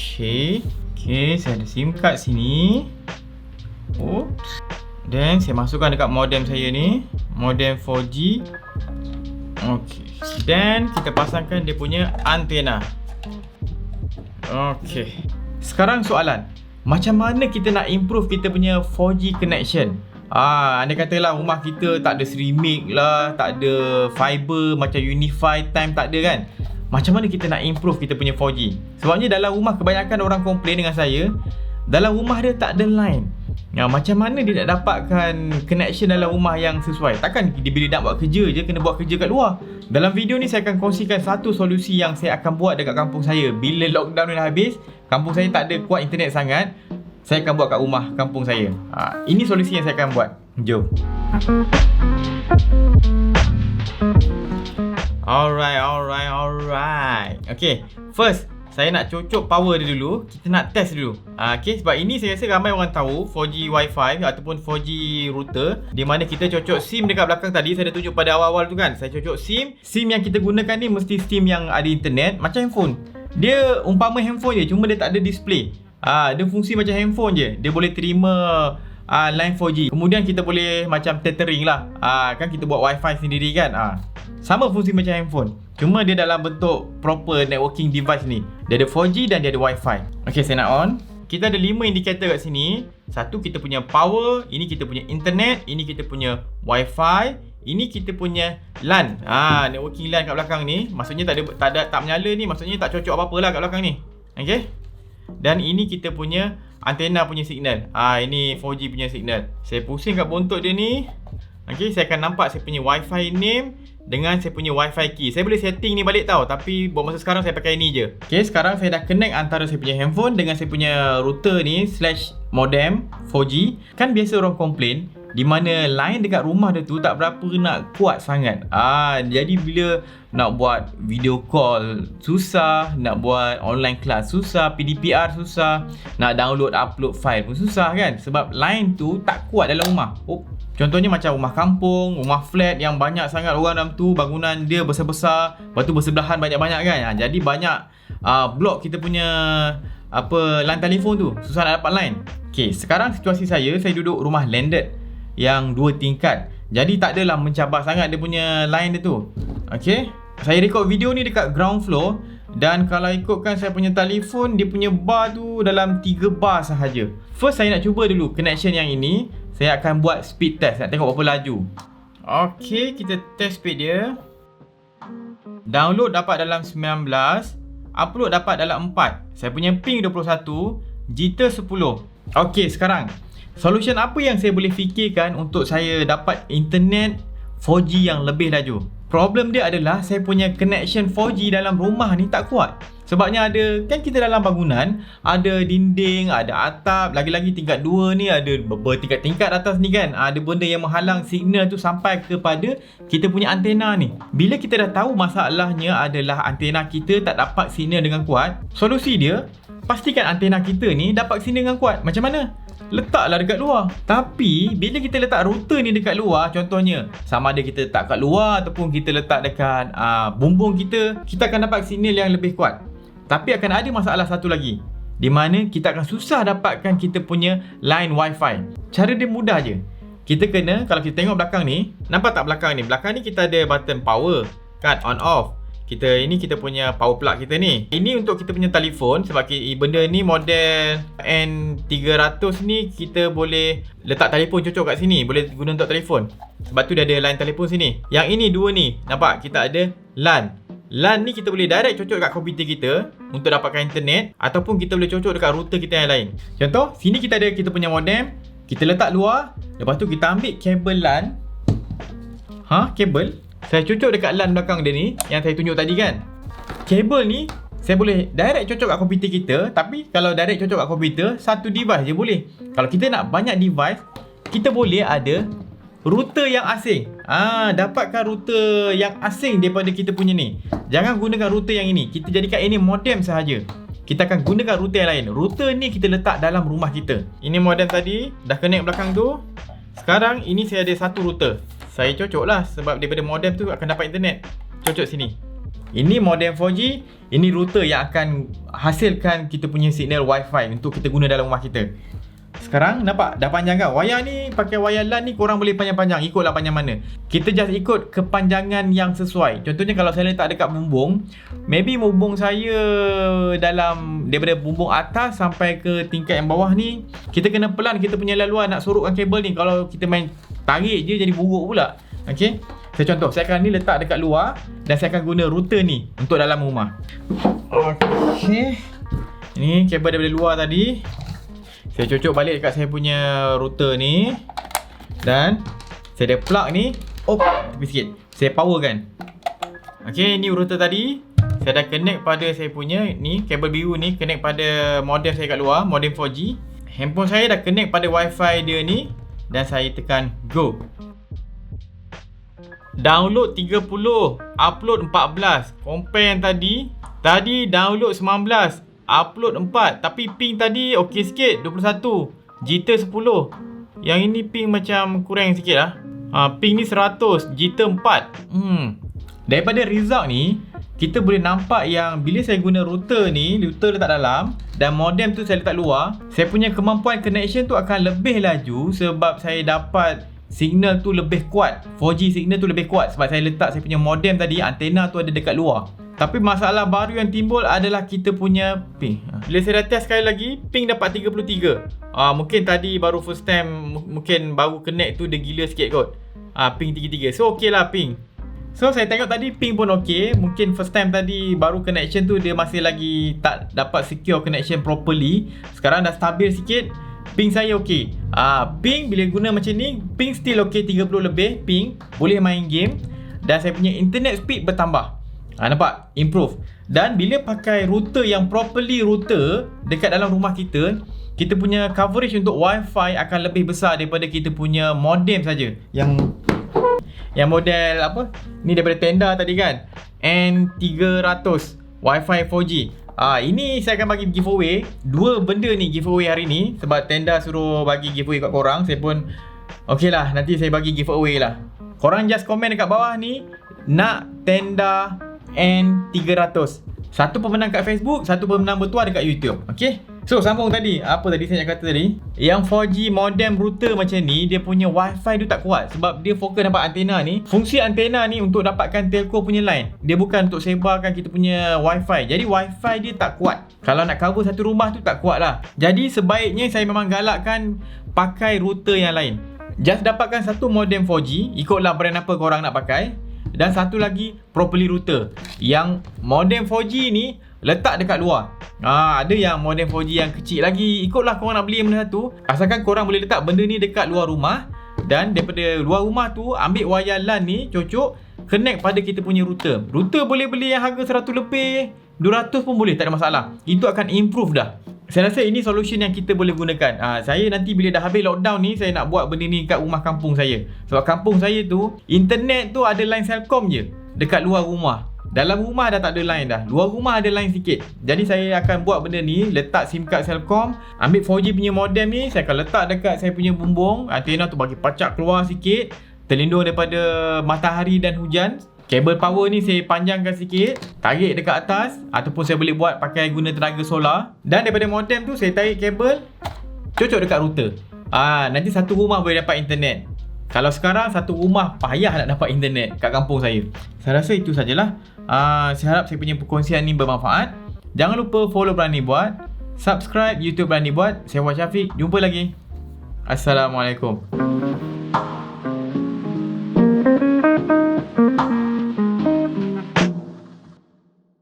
Okay. Okay, saya ada SIM card sini. Oops. Then saya masukkan dekat modem saya ni. Modem 4G. Okay. Then kita pasangkan dia punya antena. Okay. Sekarang soalan. Macam mana kita nak improve kita punya 4G connection? Ah, anda katalah rumah kita tak ada streaming lah, tak ada fiber macam Unify time tak ada kan? Macam mana kita nak improve kita punya 4G? Sebabnya dalam rumah kebanyakan orang komplain dengan saya, dalam rumah dia tak ada line. Ya, macam mana dia nak dapatkan connection dalam rumah yang sesuai? Takkan dia bila nak buat kerja je kena buat kerja kat luar. Dalam video ni saya akan kongsikan satu solusi yang saya akan buat dekat kampung saya. Bila lockdown ni dah habis, kampung saya tak ada kuat internet sangat, saya akan buat kat rumah kampung saya. Ha, ini solusi yang saya akan buat. Jom. Alright, alright, alright. Okay, first saya nak cocok power dia dulu. Kita nak test dulu. Uh, okay, sebab ini saya rasa ramai orang tahu 4G Wi-Fi ataupun 4G router di mana kita cocok SIM dekat belakang tadi. Saya dah tunjuk pada awal-awal tu kan. Saya cocok SIM. SIM yang kita gunakan ni mesti SIM yang ada internet macam handphone. Dia umpama handphone je, cuma dia tak ada display. Ah, dia fungsi macam handphone je. Dia boleh terima uh, line 4G. Kemudian kita boleh macam tethering lah. Ah, uh, kan kita buat Wi-Fi sendiri kan. Uh. Sama fungsi macam handphone. Cuma dia dalam bentuk proper networking device ni. Dia ada 4G dan dia ada Wi-Fi. Okay, saya nak on. Kita ada 5 indikator kat sini. Satu, kita punya power. Ini kita punya internet. Ini kita punya Wi-Fi. Ini kita punya LAN. Ha, networking LAN kat belakang ni. Maksudnya tak ada tak ada tak menyala ni. Maksudnya tak cocok apa-apa lah kat belakang ni. Okay. Dan ini kita punya antena punya signal. Ah, ha, ini 4G punya signal. Saya pusing kat bontot dia ni. Okay, saya akan nampak saya punya Wi-Fi name dengan saya punya Wi-Fi key. Saya boleh setting ni balik tau, tapi buat masa sekarang saya pakai ni je. Okay, sekarang saya dah connect antara saya punya handphone dengan saya punya router ni slash modem 4G. Kan biasa orang komplain, di mana line dekat rumah dia tu tak berapa nak kuat sangat. Ah, jadi bila nak buat video call susah, nak buat online class susah, PDPR susah, nak download upload file pun susah kan sebab line tu tak kuat dalam rumah. Oh, contohnya macam rumah kampung, rumah flat yang banyak sangat orang dalam tu, bangunan dia besar-besar, lepas tu bersebelahan banyak-banyak kan. Ha, jadi banyak uh, blok kita punya apa line telefon tu susah nak dapat line. Okey, sekarang situasi saya, saya duduk rumah landed yang dua tingkat. Jadi tak adalah mencabar sangat dia punya line dia tu. Okay. Saya record video ni dekat ground floor. Dan kalau ikutkan saya punya telefon, dia punya bar tu dalam 3 bar sahaja. First saya nak cuba dulu connection yang ini. Saya akan buat speed test. Nak tengok berapa laju. Okay, kita test speed dia. Download dapat dalam 19. Upload dapat dalam 4. Saya punya ping 21. Jitter 10. Okay, sekarang. Solution apa yang saya boleh fikirkan untuk saya dapat internet 4G yang lebih laju? Problem dia adalah saya punya connection 4G dalam rumah ni tak kuat. Sebabnya ada, kan kita dalam bangunan, ada dinding, ada atap, lagi-lagi tingkat 2 ni ada bertingkat-tingkat atas ni kan. Ada benda yang menghalang signal tu sampai kepada kita punya antena ni. Bila kita dah tahu masalahnya adalah antena kita tak dapat signal dengan kuat, solusi dia, pastikan antena kita ni dapat signal dengan kuat. Macam mana? Letaklah dekat luar. Tapi bila kita letak router ni dekat luar, contohnya sama ada kita letak kat luar ataupun kita letak dekat uh, bumbung kita, kita akan dapat signal yang lebih kuat. Tapi akan ada masalah satu lagi. Di mana kita akan susah dapatkan kita punya line wifi. Cara dia mudah je. Kita kena, kalau kita tengok belakang ni, nampak tak belakang ni? Belakang ni kita ada button power. Kan, on off kita ini kita punya power plug kita ni. Ini untuk kita punya telefon sebab benda ni model N300 ni kita boleh letak telefon cocok kat sini, boleh guna untuk telefon. Sebab tu dia ada line telefon sini. Yang ini dua ni, nampak kita ada LAN. LAN ni kita boleh direct cocok dekat komputer kita untuk dapatkan internet ataupun kita boleh cocok dekat router kita yang lain. Contoh, sini kita ada kita punya modem, kita letak luar, lepas tu kita ambil kabel LAN. Ha, kabel saya cocok dekat LAN belakang dia ni Yang saya tunjuk tadi kan. Kabel ni Saya boleh direct cocok kat komputer kita Tapi kalau direct cocok kat komputer Satu device je boleh. Kalau kita nak banyak device Kita boleh ada Router yang asing. Ah, Dapatkan router yang asing daripada kita punya ni. Jangan gunakan router yang ini. Kita jadikan ini modem sahaja. Kita akan gunakan router yang lain. Router ni kita letak dalam rumah kita. Ini modem tadi Dah connect belakang tu. Sekarang ini saya ada satu router saya cocok lah sebab daripada modem tu akan dapat internet. Cocok sini. Ini modem 4G, ini router yang akan hasilkan kita punya signal wifi untuk kita guna dalam rumah kita. Sekarang nampak dah panjang kan Wayar ni pakai wayar LAN ni korang boleh panjang-panjang Ikutlah panjang mana Kita just ikut kepanjangan yang sesuai Contohnya kalau saya letak dekat bumbung Maybe bumbung saya dalam Daripada bumbung atas sampai ke tingkat yang bawah ni Kita kena pelan kita punya laluan nak sorokkan kabel ni Kalau kita main tarik je jadi buruk pula. Okay saya contoh, saya akan ni letak dekat luar dan saya akan guna router ni untuk dalam rumah. Okay. Ini kabel daripada luar tadi. Saya cocok balik dekat saya punya router ni. Dan Saya ada plug ni. Op Tepi sikit. Saya power kan Okay ni router tadi. Saya dah connect pada saya punya Ni kabel biru ni Connect pada modem saya kat luar Modem 4G Handphone saya dah connect pada wifi dia ni Dan saya tekan go. Download 30 Upload 14 Compare yang tadi. Tadi download 19 Upload 4 Tapi ping tadi okey sikit 21 Jitter 10 Yang ini ping macam kurang sikit lah. Ha, Ping ni 100 Jitter 4 hmm. Daripada result ni Kita boleh nampak yang Bila saya guna router ni Router letak dalam Dan modem tu saya letak luar Saya punya kemampuan connection tu akan lebih laju Sebab saya dapat Signal tu lebih kuat 4G signal tu lebih kuat Sebab saya letak saya punya modem tadi Antena tu ada dekat luar tapi masalah baru yang timbul adalah kita punya ping. Bila saya dah test sekali lagi, ping dapat 33. Ah mungkin tadi baru first time mungkin baru connect tu dia gila sikit kot. Ah ping 33. So okey lah ping. So saya tengok tadi ping pun okey. Mungkin first time tadi baru connection tu dia masih lagi tak dapat secure connection properly. Sekarang dah stabil sikit. Ping saya okey. Ah ping bila guna macam ni, ping still okey 30 lebih ping. Boleh main game dan saya punya internet speed bertambah. Ha, nampak? Improve. Dan bila pakai router yang properly router dekat dalam rumah kita, kita punya coverage untuk wifi akan lebih besar daripada kita punya modem saja. Yang yang model apa? Ni daripada tenda tadi kan. N300 wifi 4G. Ah ha, ini saya akan bagi giveaway. Dua benda ni giveaway hari ni sebab tenda suruh bagi giveaway kat korang. Saya pun okey lah nanti saya bagi giveaway lah. Korang just komen dekat bawah ni nak tenda N300 Satu pemenang kat Facebook Satu pemenang bertuah dekat YouTube Okay So sambung tadi Apa tadi saya nak kata tadi? Yang 4G modem router macam ni Dia punya wifi tu tak kuat Sebab dia fokus nampak antena ni. Fungsi antena ni Untuk dapatkan telco punya line. Dia bukan untuk sebarkan kita punya wifi. Jadi wifi dia tak kuat. Kalau nak cover satu rumah tu tak kuat lah. Jadi sebaiknya saya memang galakkan Pakai router yang lain. Just dapatkan satu modem 4G Ikutlah brand apa korang nak pakai. Dan satu lagi properly router. Yang modem 4G ni letak dekat luar. Ha, ada yang modem 4G yang kecil lagi. Ikutlah korang nak beli mana satu. Asalkan korang boleh letak benda ni dekat luar rumah dan daripada luar rumah tu ambil wayar LAN ni cocok connect pada kita punya router. Router boleh beli yang harga 100 lebih, 200 pun boleh, tak ada masalah. Itu akan improve dah. Saya rasa ini solution yang kita boleh gunakan. Ha, saya nanti bila dah habis lockdown ni, saya nak buat benda ni kat rumah kampung saya. Sebab kampung saya tu, internet tu ada line Celcom je. Dekat luar rumah. Dalam rumah dah tak ada line dah. Luar rumah ada line sikit. Jadi saya akan buat benda ni, letak SIM card Celcom, ambil 4G punya modem ni, saya akan letak dekat saya punya bumbung. Antena tu bagi pacak keluar sikit. Terlindung daripada matahari dan hujan. Kabel power ni saya panjangkan sikit Tarik dekat atas Ataupun saya boleh buat pakai guna tenaga solar Dan daripada modem tu saya tarik kabel Cocok dekat router Ah, Nanti satu rumah boleh dapat internet kalau sekarang satu rumah payah nak dapat internet kat kampung saya. Saya rasa itu sajalah. Uh, saya harap saya punya perkongsian ni bermanfaat. Jangan lupa follow Berani Buat. Subscribe YouTube Berani Buat. Saya Wah Syafiq. Jumpa lagi. Assalamualaikum. Thank you.